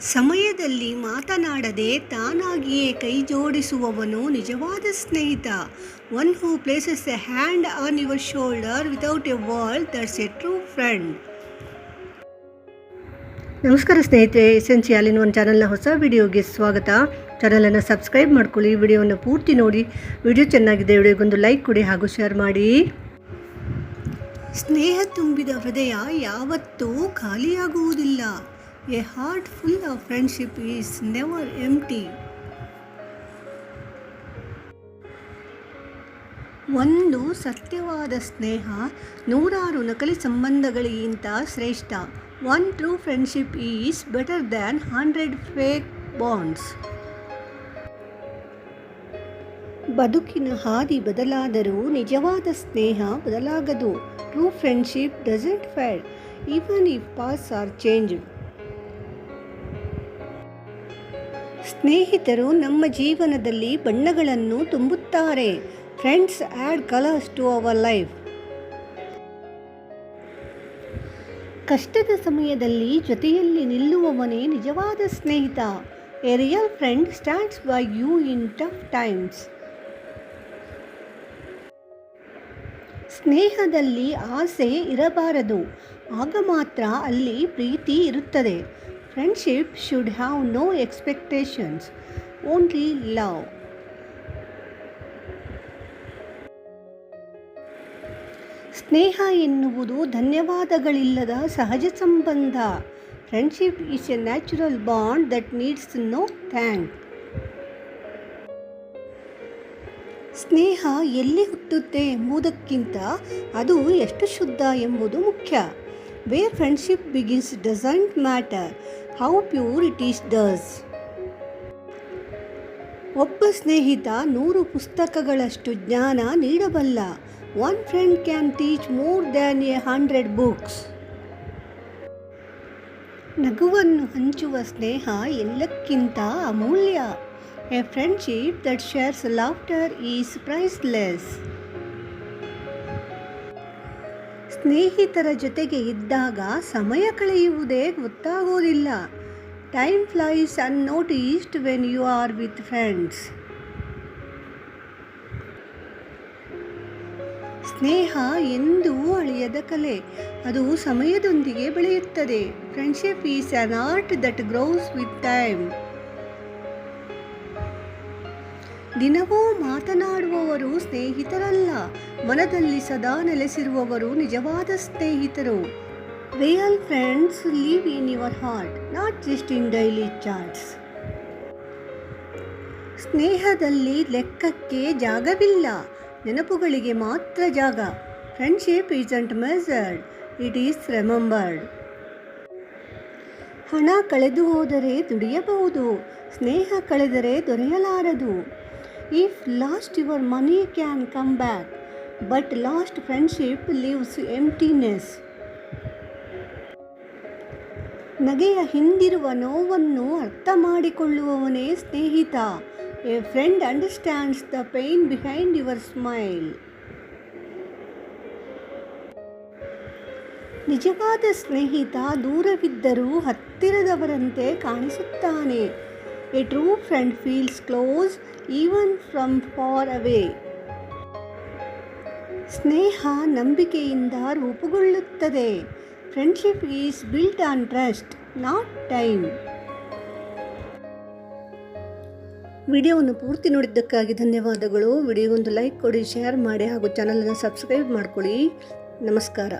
ಸಮಯದಲ್ಲಿ ಮಾತನಾಡದೆ ತಾನಾಗಿಯೇ ಕೈ ಜೋಡಿಸುವವನು ನಿಜವಾದ ಸ್ನೇಹಿತ. One who places A hand on your shoulder without A world that's A true friend ನಮಸ್ಕಾರ ಸ್ನೇಹಿತರೆ ಎಸೆನ್ಸಿಯಲ್ ಒಂದು ಚಾನಲ್ನ ಹೊಸ ವಿಡಿಯೋಗೆ ಸ್ವಾಗತ. ಚಾನಲನ್ನು ಸಬ್ಸ್ಕ್ರೈಬ್ ಮಾಡ್ಕೊಳ್ಳಿ, ವಿಡಿಯೋವನ್ನು ಪೂರ್ತಿ ನೋಡಿ. ವಿಡಿಯೋ ಚೆನ್ನಾಗಿದೆ ವಿಡಿಯೋಗೊಂದು ಲೈಕ್ ಕೊಡಿ ಹಾಗೂ ಶೇರ್ ಮಾಡಿ. ಸ್ನೇಹ ತುಂಬಿದ ಹೃದಯ ಯಾವತ್ತೂ ಖಾಲಿಯಾಗುವುದಿಲ್ಲ. A heart full of friendship is never empty ಒಂದು ಸತ್ಯವಾದ ಸ್ನೇಹ, ನೂರಾರು ನಕಲಿ ಸಂಬಂಧಗಳಿಗಿಂತ ಶ್ರೇಷ್ಠ. One true friendship is better than hundred fake bonds ಬದುಕಿನ ಹಾದಿ ಬದಲಾದರೂ ನಿಜವಾದ ಸ್ನೇಹ ಬದಲಾಗದು. True friendship doesn't fair even if pass are change ಸ್ನೇಹಿತರು ನಮ್ಮ ಜೀವನದಲ್ಲಿ ಬಣ್ಣಗಳನ್ನು ತುಂಬುತ್ತಾರೆ. Friends add colours to our life ಕಷ್ಟದ ಸಮಯದಲ್ಲಿ ಜೊತೆಯಲ್ಲಿ ನಿಲ್ಲುವವನೇ ನಿಜವಾದ ಸ್ನೇಹಿತ. A real friend stands by you in tough times ಸ್ನೇಹದಲ್ಲಿ ಆಸೆ ಇರಬಾರದು. ಆಗ ಮಾತ್ರ ಅಲ್ಲಿ ಪ್ರೀತಿ ಇರುತ್ತದೆ. Friendship should have no expectations only love ಸ್ನೇಹ ಎನ್ನುವುದು ಧನ್ಯವಾದಗಳಿಲ್ಲದ ಸಹಜ ಸಂಬಂಧ. Friendship is a natural bond that needs no thank ಸ್ನೇಹ ಎಲ್ಲಿ ಹುಟ್ಟುತ್ತೆ ಎಂಬುದಕ್ಕಿಂತ ಅದು ಎಷ್ಟು ಶುದ್ಧ ಎಂಬುದು ಮುಖ್ಯ. Where friendship begins doesn't matter how pure it is does ಒಬ್ಬ ಸ್ನೇಹಿತ ನೂರು ಪುಸ್ತಕಗಳಷ್ಟು ಜ್ಞಾನ ನೀಡಬಲ್ಲ. One friend can teach more than a hundred books ನಗುವನ್ನು ಹಂಚುವ ಸ್ನೇಹ ಎಲ್ಲಕ್ಕಿಂತ ಅಮೂಲ್ಯ. A friendship that shares laughter is priceless ಸ್ನೇಹಿತರ ಜೊತೆಗೆ ಇದ್ದಾಗ ಸಮಯ ಕಳೆಯುವುದೇ ಗೊತ್ತಾಗೋದಿಲ್ಲ. Time flies unnoticed when you are with friends ಸ್ನೇಹ ಎಂದೂ ಅಳಿಯದ ಕಲೆ. ಅದು ಸಮಯದೊಂದಿಗೆ ಬೆಳೆಯುತ್ತದೆ. Friendship is an art that grows with time ದಿನವೂ ಮಾತನಾಡುವವರು ಸ್ನೇಹಿತರಲ್ಲ, ಮನದಲ್ಲಿ ಸದಾ ನೆಲೆಸಿರುವವರು ನಿಜವಾದ ಸ್ನೇಹಿತರು. Real friends live in your heart not just in daily chats ಸ್ನೇಹದಲ್ಲಿ ಲೆಕ್ಕಕ್ಕೆ ಜಾಗವಿಲ್ಲ, ನೆನಪುಗಳಿಗೆ ಮಾತ್ರ ಜಾಗ. Friendship isn't measured it is remembered ಹಣ ಕಳೆದು ಹೋದರೆ ದುಡಿಯಬಹುದು, ಸ್ನೇಹ ಕಳೆದರೆ ದೊರೆಯಲಾರದು. If lost your money can come back but lost friendship leaves emptiness ನಗೆಯ ಹಿಂದಿರುವ ನೋವನ್ನು ಅರ್ಥ ಮಾಡಿಕೊಳ್ಳುವವನೇ ಸ್ನೇಹಿತ. A friend understands the pain behind your smile ನಿಜವಾದ ಸ್ನೇಹಿತ ದೂರವಿದ್ದರೂ ಹತ್ತಿರದವರಂತೆ ಕಾಣಿಸುತ್ತಾನೆ. A true friend feels close even from far away. ಸ್ನೇಹ ನಂಬಿಕೆಯಿಂದ ರೂಪುಗೊಳ್ಳುತ್ತದೆ. Friendship is built on trust not time ವಿಡಿಯೋವನ್ನು ಪೂರ್ತಿ ನೋಡಿದ್ದಕ್ಕಾಗಿ ಧನ್ಯವಾದಗಳು. ವಿಡಿಯೋಗೊಂದು ಲೈಕ್ ಕೊಡಿ ಶೇರ್ ಮಾಡಿ ಹಾಗೂ ಚಾನಲನ್ನು ಸಬ್ಸ್ಕ್ರೈಬ್ ಮಾಡ್ಕೊಳ್ಳಿ. ನಮಸ್ಕಾರ.